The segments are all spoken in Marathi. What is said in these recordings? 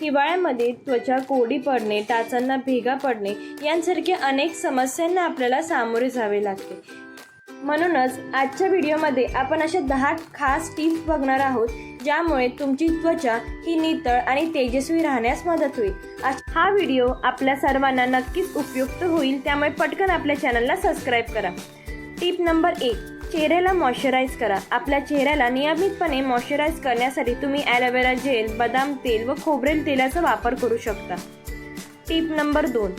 हिवाळ्यामध्ये त्वचा कोरडी पडणे टाचांना भेगा पडणे यांसारख्या अनेक समस्यांना आपल्याला सामोरे जावे लागते. म्हणूनच आजच्या व्हिडिओमध्ये आपण अशा दहा खास टिप्स बघणार आहोत ज्यामुळे तुमची त्वचा ही नितळ आणि तेजस्वी राहण्यास मदत होईल. आज- हा व्हिडिओ आपल्या सर्वांना नक्कीच उपयुक्त होईल त्यामुळे पटकन आपल्या चॅनलला सबस्क्राईब करा. टिप नंबर एक चेहऱ्याला मॉइश्चराईज करा. आपल्या चेहऱ्याला नियमितपणे मॉइश्चराईज करण्यासाठी तुम्ही ॲलोवेरा जेल बदाम तेल व खोबरेल तेलाचा वापर करू शकता. टिप नंबर दोन.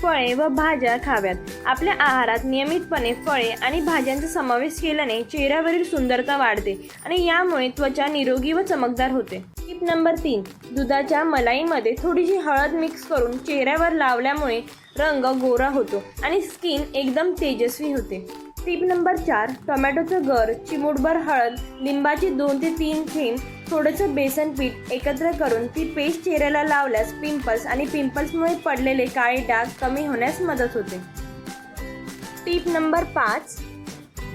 फळे व भाज्या खाव्यात. आपल्या आहारात नियमितपणे फळे आणि भाज्यांचा समावेश केल्याने चेहऱ्यावरील सुंदरता वाढते आणि यामुळे त्वचा निरोगी व चमकदार होते. टिप नंबर तीन. दुधाच्या मलाईमध्ये थोडीशी हळद मिक्स करून चेहऱ्यावर लावल्यामुळे रंग गोरा होतो आणि स्किन एकदम तेजस्वी होते. टिप नंबर चार टोमॅटोचं गर चिमूटभर हळद लिंबाची दोन ते तीन थेंब थोडंसं बेसन पीठ एकत्र करून ती पेस्ट चेहऱ्याला लावल्यास पिंपल्स आणि पिंपल्समुळे पडलेले काळे डाग कमी होण्यास मदत होते. टीप नंबर पाच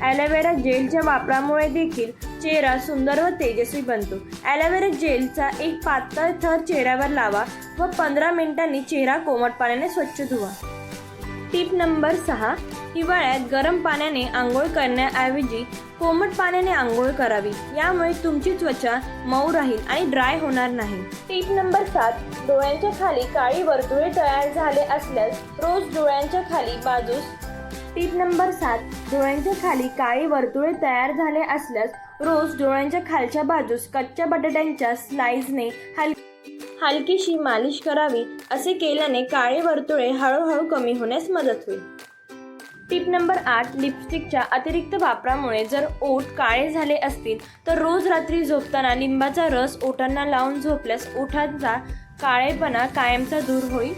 ॲलोवेरा जेलच्या वापरामुळे देखील चेहरा सुंदर व तेजस्वी बनतो. ॲलोवेरा जेलचा एक पातळ थर चेहऱ्यावर लावा व पंधरा मिनिटांनी चेहरा कोमट पाण्याने स्वच्छ धुवा. टीप नंबर सहा हिवाळ्यात गरम पाण्याने आंघोळ करण्याऐवजी कोमट पाण्याने आंघोळ करावी. यामुळे तुमची त्वचा मऊ राहील आणि ड्राय होणार नाही. टीप नंबर सात डोळ्यांच्या खाली काळी वर्तुळे तयार झाले असल्यास रोज डोळ्यांच्या खाली बाजूस. टीप नंबर सात डोळ्यांच्या खाली काळी वर्तुळे तयार झाले असल्यास रोज डोळ्यांच्या खालच्या बाजूस कच्च्या बटाट्यांच्या स्लाइसने हल हलकीशी मालिश करावी. असे केल्याने काळे वर्तुळे हळूहळू कमी होण्यास मदत होईल. टिप नंबर आठ लिपस्टिकच्या अतिरिक्त वापरामुळे जर ओठ काळे झाले असतील तर रोज रात्री झोपताना लिंबाचा रस ओठांना लावून झोपल्यास ओठांचा काळेपणा कायमचा दूर होईल.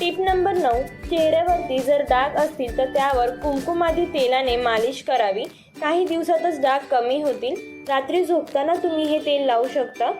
टिप नंबर नऊ चेहऱ्यावरती जर डाग असतील तर त्यावर कुंकुमादी तेलाने मालिश करावी. काही दिवसातच डाग कमी होतील. रात्री झोपताना तुम्ही हे तेल लावू शकता.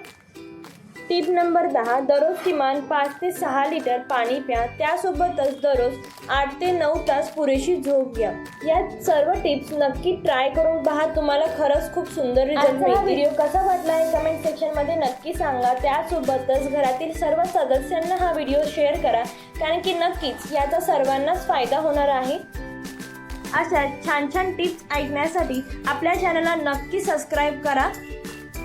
टिप नंबर दहा दररोज किमान पाच ते सहा लिटर पाणी प्या. त्यासोबतच दररोज आठ ते नऊ तास पुरेशी झोप घ्या. या सर्व टिप्स नक्की ट्राय करून पहा. तुम्हाला खरंच खूप सुंदर रिझल्ट व्हिडिओ कसा वाटला आहे कमेंट सेक्शनमध्ये नक्की सांगा. त्यासोबतच घरातील सर्व सदस्यांना हा व्हिडिओ शेअर करा. कारण की नक्कीच याचा सर्वांनाच फायदा होणार आहे. अशा छान छान टिप्स ऐकण्यासाठी आपल्या चॅनलला नक्की सबस्क्राईब करा.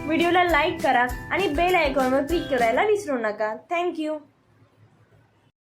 व्हिडिओला लाईक करा आणि बेल आयकॉनवर क्लिक करायला विसरू नका. थँक्यू